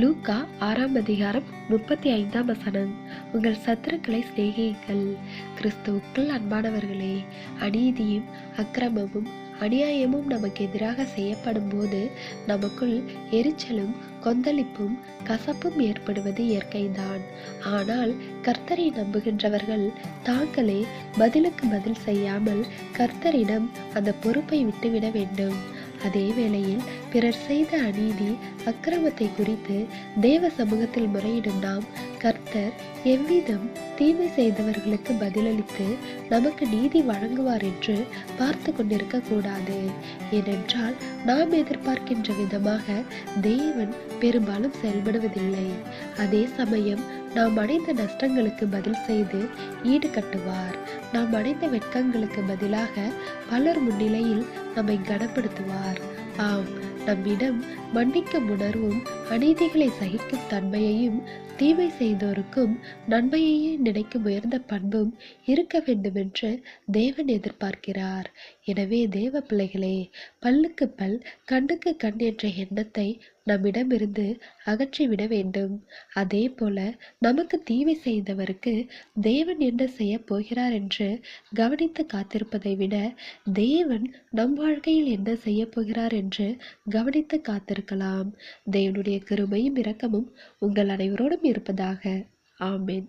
லூக்கா ஆறாம் அதிகாரம் முப்பத்தி ஐந்தாம் வசனம். உங்கள் சத்துருக்களை சிநேகியுங்கள். கிறிஸ்துவுக்குள் அன்பானவர்களே அநீதியும் அக்கிரமமும் அநியாயமும் நமக்கு எதிராக செய்யப்படும் போது நமக்குள் எரிச்சலும் கொந்தளிப்பும் கசப்பும் ஏற்படுவது இயற்கைதான். ஆனால் கர்த்தரை நம்புகின்றவர்கள் தாங்களே பதிலுக்கு பதில் செய்யாமல் கர்த்தரிடம் அந்த பொறுப்பை விட்டுவிட வேண்டும். அதே வேளையில் பிறர் செய்த அநீதி அக்கிரமத்தை குறித்து தேவ சமூகத்தில் முறையிடும் நாம் கர்த்தர் எவ்விதம் தீமை செய்தவர்களுக்கு பதிலளித்து நமக்கு நீதி வழங்குவார் என்று பார்த்து கொண்டிருக்க கூடாது. ஏனென்றால் நாம் எதிர்பார்க்கின்ற விதமாக தேவன் பெரும்பாலும் செயல்படுவதில்லை. அதே சமயம் நாம் அடைந்த நஷ்டங்களுக்கு பதில் செய்து ஈடு கட்டுவார். நாம் அடைந்த வெட்கங்களுக்கு பதிலாக பலர் முன்னிலையில் நம்மை கனப்படுத்துவார். ஆம் நம்மிடம் மன்னிக்கும் உணர்வும் அநீதிகளை சகிக்கும் தன்மையையும் தீமை செய்தோருக்கும் நன்மையையே நினைக்கும் உயர்ந்த பண்பும் இருக்க வேண்டுமென்று தேவன் எதிர்பார்க்கிறார். எனவே தேவ பிள்ளைகளே பல்லுக்கு பல் கண்ணுக்கு கண் என்ற எண்ணத்தை நம்மிடமிருந்து அகற்றிவிட வேண்டும். அதே போல நமக்கு தீமை செய்தவருக்கு தேவன் என்ன செய்ய போகிறார் என்று கவனித்து காத்திருப்பதை விட தேவன் நம் வாழ்க்கையில் என்ன செய்ய போகிறார் என்று கவனித்து காத்திருக்கலாம். தேவனுடைய கிருபையும் இரக்கமும் உங்கள் அனைவரோடும் இருப்பதாக. ஆமேன்.